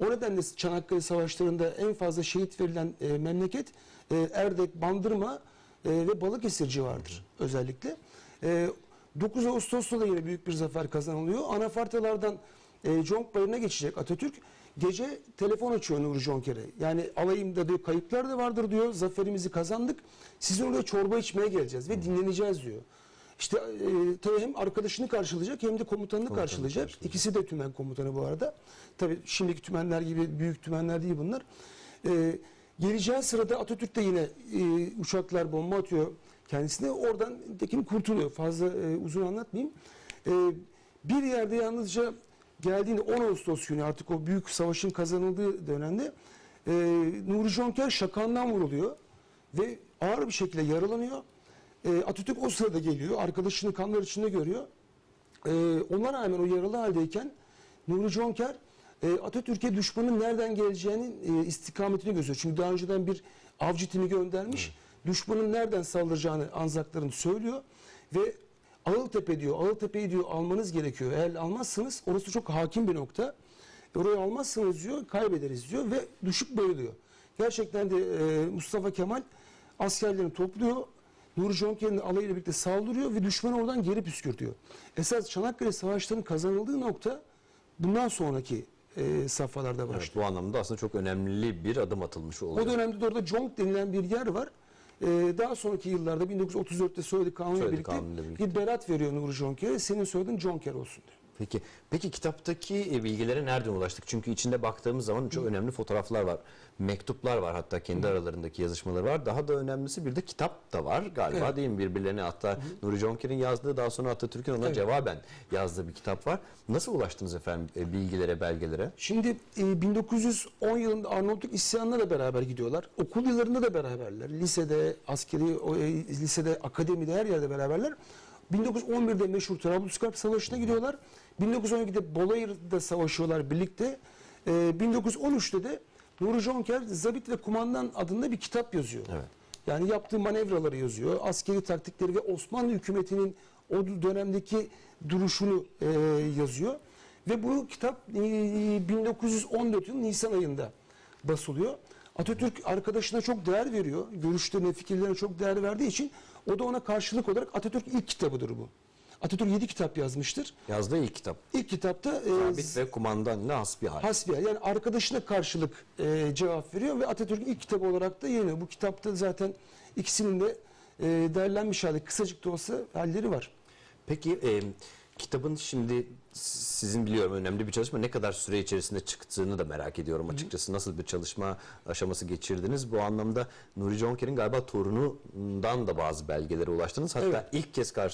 O nedenle Çanakkale Savaşları'nda en fazla şehit verilen e, memleket e, Erdek, Bandırma e, ve Balıkesir civarıdır özellikle. E, 9 Ağustos'ta da yine büyük bir zafer kazanılıyor. Anafartalardan e, Conk Bayırı'na geçecek Atatürk. Gece telefon açıyor Nuri Jonker'e. Yani alayımda diyor kayıplar da vardır diyor. Zaferimizi kazandık. Sizin oraya çorba içmeye geleceğiz ve dinleneceğiz diyor. İşte e, tabii hem arkadaşını karşılayacak hem de komutanını karşılayacak. karşılayacak. İkisi de tümen komutanı bu arada. Tabii şimdiki tümenler gibi büyük tümenler değil bunlar. E, geleceği sırada Atatürk de yine e, uçaklar bomba atıyor kendisine. Oradan Tekin kurtuluyor. Fazla e, uzun anlatmayayım. E, bir yerde yalnızca geldiğinde 10 Ağustos günü artık o büyük savaşın kazanıldığı dönemde e, Nuri Jonker şakandan vuruluyor ve ağır bir şekilde yaralanıyor. E, Atatürk o sırada geliyor. Arkadaşını kanlar içinde görüyor. E, ona rağmen o yaralı haldeyken Nuri Jonker e, Atatürk'e düşmanın nereden geleceğinin e, istikametini gözüyor. Çünkü daha önceden bir avcı timi göndermiş. Düşmanın nereden saldıracağını Anzakların söylüyor ve Ağıltepe diyor. Ağıltepe'yi diyor almanız gerekiyor. Eğer almazsanız orası çok hakim bir nokta. Orayı almazsanız diyor kaybederiz diyor ve düşük bayılıyor. Gerçekten de e, Mustafa Kemal askerlerini topluyor. Nuri Jonker'in alayıyla birlikte saldırıyor ve düşmanı oradan geri püskürtüyor. Esas Çanakkale Savaşları'nın kazanıldığı nokta bundan sonraki e, safhalarda başlıyor. Evet, bu anlamda aslında çok önemli bir adım atılmış oluyor. O dönemde de orada Conk denilen bir yer var. Ee, daha sonraki yıllarda 1934'te söylediği kanunla Söylediği birlikte, kanunla birlikte. bir berat veriyor Nuri Jonker'e. Senin söylediğin Jonker olsun diyor. Peki, peki kitaptaki e, bilgilere nereden ulaştık? Çünkü içinde baktığımız zaman çok önemli fotoğraflar var. Mektuplar var hatta kendi aralarındaki yazışmaları var. Daha da önemlisi bir de kitap da var galiba Evet. değil mi birbirlerine? Hatta Nuri Jonker'in yazdığı daha sonra Atatürk'ün ona Evet. cevaben yazdığı bir kitap var. Nasıl ulaştınız efendim e, bilgilere, belgelere? Şimdi e, 1910 yılında Arnavutluk isyanına da beraber gidiyorlar. Okul yıllarında da beraberler. Lisede, askeri, e, lisede, akademide her yerde beraberler. 1911'de meşhur Trablusgarp Savaşı'na gidiyorlar. 1912'de Bolayır'da savaşıyorlar birlikte. E, 1913'te de Nuri Jonker Zabit ve Kumandan adında bir kitap yazıyor. Evet. Yani yaptığı manevraları yazıyor. Askeri taktikleri ve Osmanlı hükümetinin o dönemdeki duruşunu e, yazıyor. Ve bu kitap e, 1914 yıl Nisan ayında basılıyor. Atatürk arkadaşına çok değer veriyor. Görüşlerine, fikirlerine çok değer verdiği için o da ona karşılık olarak Atatürk ilk kitabıdır bu. Atatürk 7 kitap yazmıştır. Yazdığı ilk kitap. İlk kitapta e, Sabit ve kumandanla hasbihal. Hasbiha yani arkadaşına karşılık e, cevap veriyor ve Atatürk'ün ilk kitabı olarak da yayınlıyor. Bu kitapta zaten ikisinin de e, derlenmiş hali kısacık da olsa halleri var. Peki e, kitabın şimdi sizin biliyorum önemli bir çalışma ne kadar süre içerisinde çıktığını da merak ediyorum açıkçası. Nasıl bir çalışma aşaması geçirdiniz? Bu anlamda Nuri Jonker'in galiba torunundan da bazı belgelere ulaştınız. Hatta Evet. ilk kez karşı